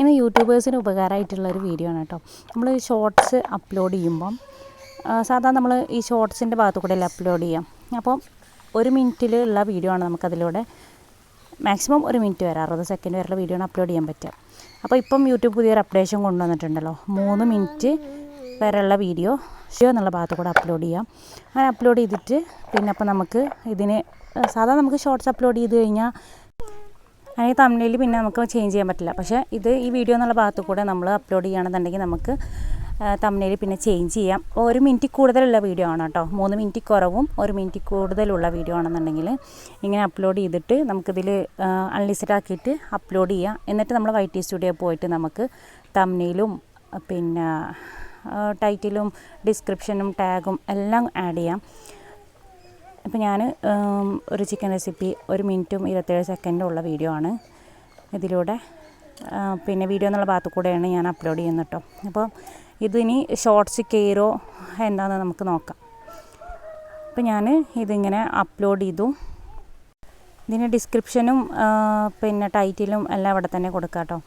ഇന്ന് യൂട്യൂബേഴ്സിന് ഉപകാരമായിട്ടുള്ള ഒരു വീഡിയോ ആണ് കേട്ടോ. നമ്മൾ ഷോർട്സ് അപ്ലോഡ് ചെയ്യുമ്പം സാധാരണ നമ്മൾ ഈ ഷോർട്സിന്റെ ഭാഗത്ത് കൂടെ അപ്ലോഡ് ചെയ്യാം. അപ്പം ഒരു മിനിറ്റിൽ ഉള്ള വീഡിയോ ആണ് നമുക്കതിലൂടെ മാക്സിമം ഒരു മിനിറ്റ് വരെ അറുപത് സെക്കൻഡ് വരെയുള്ള വീഡിയോ ആണ് അപ്ലോഡ് ചെയ്യാൻ പറ്റുക. അപ്പോൾ ഇപ്പം യൂട്യൂബ് പുതിയൊരു അപ്ഡേഷൻ കൊണ്ടുവന്നിട്ടുണ്ടല്ലോ. മൂന്ന് മിനിറ്റ് വരെയുള്ള വീഡിയോ ഷോ എന്നുള്ള ഭാഗത്ത് കൂടെ അപ്ലോഡ് ചെയ്യാം. അങ്ങനെ അപ്ലോഡ് ചെയ്തിട്ട് പിന്നെ അപ്പോൾ നമുക്ക് ഇതിന് സാധാരണ നമുക്ക് ഷോർട്സ് അപ്ലോഡ് ചെയ്ത് കഴിഞ്ഞാൽ അതിന് തമിഴിൽ പിന്നെ നമുക്ക് ചേഞ്ച് ചെയ്യാൻ പറ്റില്ല. പക്ഷേ ഇത് ഈ വീഡിയോ എന്നുള്ള ഭാഗത്ത് കൂടെ നമ്മൾ അപ്ലോഡ് ചെയ്യുകയാണെന്നുണ്ടെങ്കിൽ നമുക്ക് തമിഴിൽ പിന്നെ ചേഞ്ച് ചെയ്യാം. ഒരു മിനിറ്റ് കൂടുതലുള്ള വീഡിയോ ആണ് കേട്ടോ. മൂന്ന് മിനിറ്റ് കുറവും ഒരു മിനിറ്റ് കൂടുതലുള്ള വീഡിയോ ആണെന്നുണ്ടെങ്കിൽ ഇങ്ങനെ അപ്ലോഡ് ചെയ്തിട്ട് നമുക്കിതിൽ അൺലിസ്റ്റഡ് ആക്കിയിട്ട് അപ്ലോഡ് ചെയ്യാം. എന്നിട്ട് നമ്മൾ വൈ ടി സ്റ്റുഡിയോ പോയിട്ട് നമുക്ക് തമിഴിലും പിന്നെ ടൈറ്റിലും ഡിസ്ക്രിപ്ഷനും ടാഗും എല്ലാം ആഡ് ചെയ്യാം. ഇപ്പം ഞാൻ ഒരു ചിക്കൻ റെസിപ്പി ഒരു മിനിറ്റും ഇരുപത്തേഴ് സെക്കൻഡും ഉള്ള വീഡിയോ ആണ് ഇതിലൂടെ. പിന്നെ വീഡിയോ എന്നുള്ള ഭാഗത്ത് കൂടെയാണ് ഞാൻ അപ്ലോഡ് ചെയ്യുന്നത് കേട്ടോ അപ്പോൾ ഇതിനി ഷോർട്സ് കയറോ എന്താണെന്ന് നമുക്ക് നോക്കാം. അപ്പോൾ ഞാൻ ഇതിങ്ങനെ അപ്ലോഡ് ചെയ്തു. ഇതിന്റെ ഡിസ്ക്രിപ്ഷനും പിന്നെ ടൈറ്റിലും എല്ലാം ഇവിടെ തന്നെ കൊടുക്കാം കേട്ടോ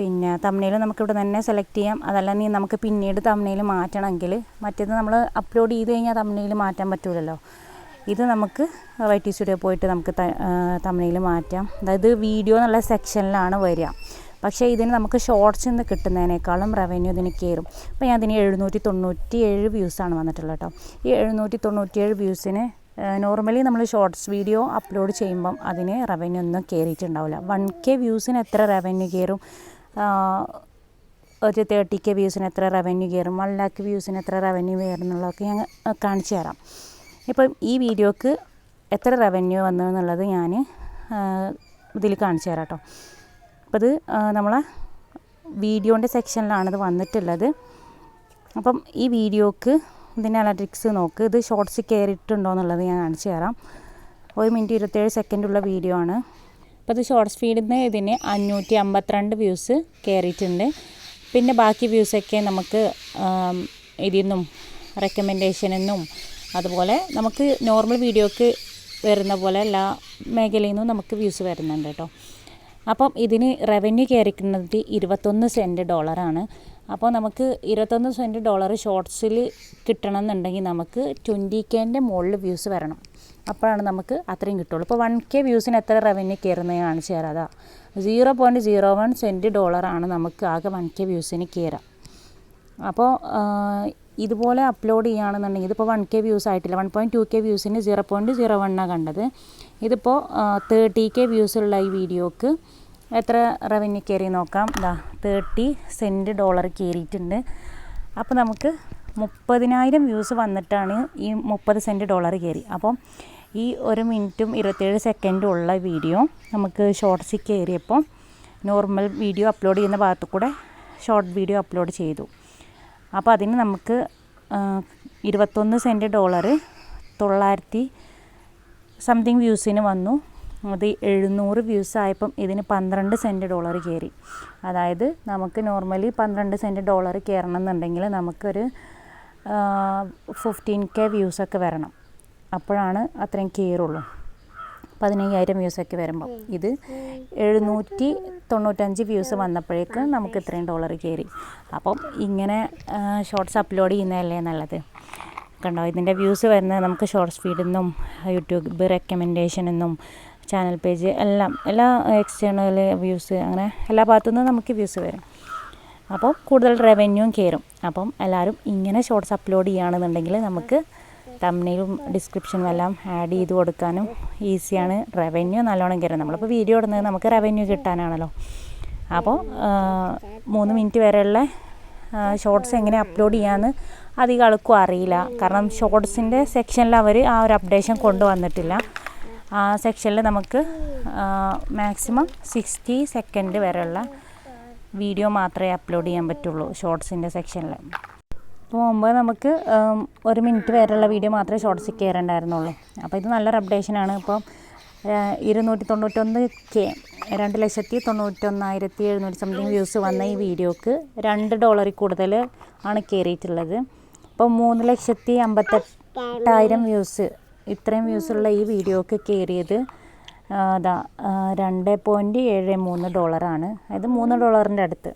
പിന്നെ തമ്മിൽ നമുക്കിവിടെ തന്നെ സെലക്ട് ചെയ്യാം. അതല്ല നീ നമുക്ക് പിന്നീട് തമ്മിൽ മാറ്റണമെങ്കിൽ മറ്റേത് നമ്മൾ അപ്ലോഡ് ചെയ്ത് കഴിഞ്ഞാൽ തമ്മിൽ മാറ്റാൻ പറ്റൂലല്ലോ. ഇത് നമുക്ക് റൈറ്റി സ്റ്റുഡിയോ പോയിട്ട് നമുക്ക് തമ്മിൽ മാറ്റാം. അതായത് വീഡിയോ എന്നുള്ള സെക്ഷനിലാണ് വരിക. പക്ഷേ ഇതിന് നമുക്ക് ഷോർട്സ് നിന്ന് കിട്ടുന്നതിനേക്കാളും റവന്യൂ ഇതിന് കയറും. അപ്പോൾ ഞാൻ ഇതിന് എഴുന്നൂറ്റി തൊണ്ണൂറ്റി ഏഴ് വ്യൂസാണ് വന്നിട്ടുള്ളത് കേട്ടോ ഈ എഴുന്നൂറ്റി തൊണ്ണൂറ്റി ഏഴ് വ്യൂസിന് നോർമലി നമ്മൾ ഷോർട്സ് വീഡിയോ അപ്ലോഡ് ചെയ്യുമ്പം അതിന് റവന്യൂ ഒന്നും കയറിയിട്ടുണ്ടാവില്ല വൺ കെ വ്യൂസിന് എത്ര റവന്യൂ കയറും ഒരു തേർട്ടി കെ വ്യൂസിന് എത്ര റവന്യൂ കയറും വൺ ലാക്ക് വ്യൂസിന് എത്ര റവന്യൂ കയറും എന്നുള്ളതൊക്കെ ഞാൻ കാണിച്ചു തരാം. ഇപ്പം ഈ വീഡിയോക്ക് എത്ര റവന്യൂ വന്നു എന്നുള്ളത് ഞാൻ ഇതിൽ കാണിച്ചു തരാം കേട്ടോ. അപ്പോൾ ഇത് നമ്മളെ വീഡിയോന്റെ സെക്ഷനിലാണ് ഇത് വന്നിട്ടുള്ളത്. അപ്പം ഈ വീഡിയോക്ക് ഇതിന്റെ അനലറ്റിക്സ് നോക്ക്. ഇത് ഷോർട്സ് കയറിയിട്ടുണ്ടോ എന്നുള്ളത് ഞാൻ കാണിച്ചു തരാം. ഒരു മിനിറ്റ് ഇരുപത്തേഴ് സെക്കൻഡുള്ള വീഡിയോ ആണ്. അപ്പോൾ ഇത് ഷോർട്സ് ഫീഡിൽ നിന്ന് ഇതിന് അഞ്ഞൂറ്റി അമ്പത്തിരണ്ട് വ്യൂസ് കയറിയിട്ടുണ്ട്. പിന്നെ ബാക്കി വ്യൂസൊക്കെ നമുക്ക് ഇതിൽ നിന്നും റെക്കമെൻഡേഷനിൽ നിന്നും അതുപോലെ നമുക്ക് നോർമൽ വീഡിയോക്ക് വരുന്ന പോലെ എല്ലാ മേഖലയിൽ നിന്നും നമുക്ക് വ്യൂസ് വരുന്നുണ്ട് കേട്ടോ അപ്പം ഇതിന് റവന്യൂ കയറിക്കുന്നത് ഇരുപത്തൊന്ന് സെന്റ് ഡോളറാണ് അപ്പോൾ നമുക്ക് ഇരുപത്തൊന്ന് സെന്റ് ഡോളർ ഷോർട്സിൽ കിട്ടണം എന്നുണ്ടെങ്കിൽ നമുക്ക് ട്വന്റി കെന്റെ മുകളിൽ വ്യൂസ് വരണം. അപ്പോഴാണ് നമുക്ക് അത്രയും കിട്ടുള്ളൂ. ഇപ്പോൾ വൺ കെ വ്യൂസിന് എത്ര റവന്യൂ കയറുന്നത് കാണിച്ചു തരാം. അതാ zero point zero one cent ഡോളറാണ് നമുക്ക് ആകെ വൺ കെ വ്യൂസിന് കയറാം അപ്പോൾ ഇതുപോലെ അപ്ലോഡ് ചെയ്യുകയാണെന്നുണ്ടെങ്കിൽ ഇതിപ്പോൾ വൺ കെ വ്യൂസ് ആയിട്ടില്ല. വൺ പോയിന്റ് ടു കെ വ്യൂസിന് സീറോ പോയിന്റ് സീറോ വണ്ണാണ് കണ്ടത്. ഇതിപ്പോൾ തേർട്ടി കെ വ്യൂസുള്ള ഈ വീഡിയോക്ക് എത്ര റവന്യൂ കയറി നോക്കാം? ഇതാ തേർട്ടി സെന്റ് ഡോളർ കയറിയിട്ടുണ്ട് അപ്പോൾ നമുക്ക് മുപ്പതിനായിരം വ്യൂസ് വന്നിട്ടാണ് ഈ മുപ്പത് സെന്റ് ഡോളർ കയറി അപ്പോൾ ഈ ഒരു മിനിറ്റും ഇരുപത്തേഴ് സെക്കൻഡും ഉള്ള വീഡിയോ നമുക്ക് ഷോർട്സിൽ കയറിയപ്പോൾ നോർമൽ വീഡിയോ അപ്ലോഡ് ചെയ്യുന്ന ഭാഗത്തു കൂടെ ഷോർട്ട് വീഡിയോ അപ്ലോഡ് ചെയ്തു. അപ്പോൾ അതിന് നമുക്ക് ഇരുപത്തൊന്ന് സെന്റ് ഡോളർ തൊള്ളായിരത്തി സംതിങ് വ്യൂസിന് വന്നു. അത് എഴുന്നൂറ് വ്യൂസ് ആയപ്പം ഇതിന് പന്ത്രണ്ട് സെന്റ് ഡോളർ കയറി. അതായത് നമുക്ക് നോർമലി പന്ത്രണ്ട് സെന്റ് ഡോളർ കയറണം എന്നുണ്ടെങ്കിൽ നമുക്കൊരു ഫിഫ്റ്റീൻ കെ വ്യൂസൊക്കെ വരണം. അപ്പോഴാണ് അത്രയും കയറുള്ളൂ. പതിനയ്യായിരം വ്യൂസൊക്കെ വരുമ്പോൾ ഇത് എഴുന്നൂറ്റി തൊണ്ണൂറ്റഞ്ച് വ്യൂസ് വന്നപ്പോഴേക്ക് നമുക്ക് ഇത്രയും ഡോളർ കയറി. അപ്പം ഇങ്ങനെ ഷോർട്സ് അപ്ലോഡ് ചെയ്യുന്നതല്ലേ നല്ലത്? കണ്ടോ? ഇതിന്റെ വ്യൂസ് വരുന്നത് നമുക്ക് ഷോർട്സ് ഫീഡിൽ നിന്നും യൂട്യൂബ് റെക്കമെൻഡേഷനിൽ നിന്നും ചാനൽ പേജ് എല്ലാം എല്ലാ എക്സ്റ്റേണൽ വ്യൂസ് അങ്ങനെ എല്ലാ ഭാഗത്തു നിന്നും നമുക്ക് വ്യൂസ് വരും. അപ്പോൾ കൂടുതൽ റവന്യൂവും കയറും അപ്പം എല്ലാവരും ഇങ്ങനെ ഷോർട്സ് അപ്ലോഡ് ചെയ്യുകയാണെന്നുണ്ടെങ്കിൽ നമുക്ക് തമ്മിലും ഡിസ്ക്രിപ്ഷനും എല്ലാം ആഡ് ചെയ്ത് കൊടുക്കാനും ഈസിയാണ് റവന്യൂ നല്ലോണം കയറും നമ്മളിപ്പോൾ വീഡിയോ ഇടുന്നത് നമുക്ക് റവന്യൂ കിട്ടാനാണല്ലോ. അപ്പോൾ മൂന്ന് മിനിറ്റ് വരെയുള്ള ഷോർട്സ് എങ്ങനെ അപ്ലോഡ് ചെയ്യാമെന്ന് അധികം ആൾക്കും അറിയില്ല. കാരണം ഷോർട്സിന്റെ സെക്ഷനിൽ അവർ ആ ഒരു അപ്ഡേഷൻ കൊണ്ടുവന്നിട്ടില്ല. ആ സെക്ഷനിൽ നമുക്ക് മാക്സിമം സിക്സ്റ്റി സെക്കൻഡ് വരെയുള്ള വീഡിയോ മാത്രമേ അപ്ലോഡ് ചെയ്യാൻ പറ്റുള്ളൂ ഷോർട്സിന്റെ സെക്ഷനിൽ അപ്പോൾ മുമ്പ് നമുക്ക് ഒരു മിനിറ്റ് വരെയുള്ള വീഡിയോ മാത്രമേ ഷോർട്സിൽ കയറേണ്ടായിരുന്നുള്ളൂ അപ്പോൾ ഇത് നല്ലൊരു അപ്ഡേഷനാണ് ഇപ്പോൾ ഇരുന്നൂറ്റി തൊണ്ണൂറ്റൊന്ന് കെ രണ്ട് ലക്ഷത്തി തൊണ്ണൂറ്റൊന്നായിരത്തി എഴുന്നൂറ്റി സംതിങ് വ്യൂസ് വന്ന ഈ വീഡിയോക്ക് രണ്ട് ഡോളറിൽ കൂടുതൽ ആണ് കയറിയിട്ടുള്ളത് ഇപ്പോൾ മൂന്ന് ലക്ഷത്തി അമ്പത്തെട്ടായിരം വ്യൂസ് ഇത്രയും വ്യൂസുള്ള ഈ വീഡിയോക്ക് കയറിയത് അതാ രണ്ട് പോയിന്റ് ഏഴ് മൂന്ന് ഡോളറാണ് അതായത് മൂന്ന് ഡോളറിന്റെ അടുത്ത്.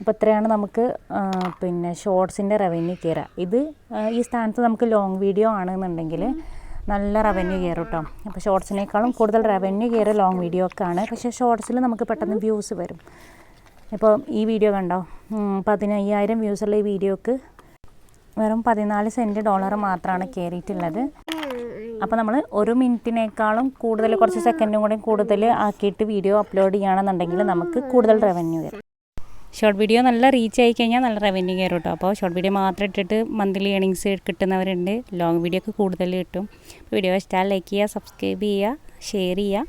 അപ്പോൾ ഇത്രയാണ് നമുക്ക് പിന്നെ ഷോർട്സിന്റെ റവന്യൂ കയറുക ഇത് ഈ സ്ഥാനത്ത് നമുക്ക് ലോങ് വീഡിയോ ആണെന്നുണ്ടെങ്കിൽ നല്ല റവന്യൂ കയറും കേട്ടോ അപ്പോൾ ഷോർട്സിനേക്കാളും കൂടുതൽ റവന്യൂ കയറുക ലോങ് വീഡിയോ ഒക്കെ ആണ്. പക്ഷേ ഷോർട്സിൽ നമുക്ക് പെട്ടെന്ന് വ്യൂസ് വരും. ഇപ്പോൾ ഈ വീഡിയോ കണ്ടോ? പതിനയ്യായിരം വ്യൂസുള്ള ഈ വീഡിയോക്ക് വെറും പതിനാല് സെന്റ് ഡോളർ മാത്രമാണ് കയറിയിട്ടുള്ളത് അപ്പോൾ നമ്മൾ ഒരു മിനിറ്റിനേക്കാളും കൂടുതൽ കുറച്ച് സെക്കൻഡും കൂടി കൂടുതൽ ആക്കിയിട്ട് വീഡിയോ അപ്ലോഡ് ചെയ്യുകയാണെന്നുണ്ടെങ്കിൽ നമുക്ക് കൂടുതൽ റവന്യൂ വരും. ഷോർട്ട് വീഡിയോ നല്ല റീച്ച് ആയി കഴിഞ്ഞാൽ നല്ല റവന്യൂ കയറും കേട്ടോ അപ്പോൾ ഷോർട്ട് വീഡിയോ മാത്രം ഇട്ടിട്ട് മന്ത്ലി ഏണിങ്സ് കിട്ടുന്നവരുണ്ട്. ലോങ് വീഡിയോ ഒക്കെ കൂടുതൽ കിട്ടും. വീഡിയോ ഇഷ്ടമായാൽ ലൈക്ക് ചെയ്യുക സബ്സ്ക്രൈബ് ചെയ്യുക ഷെയർ ചെയ്യുക.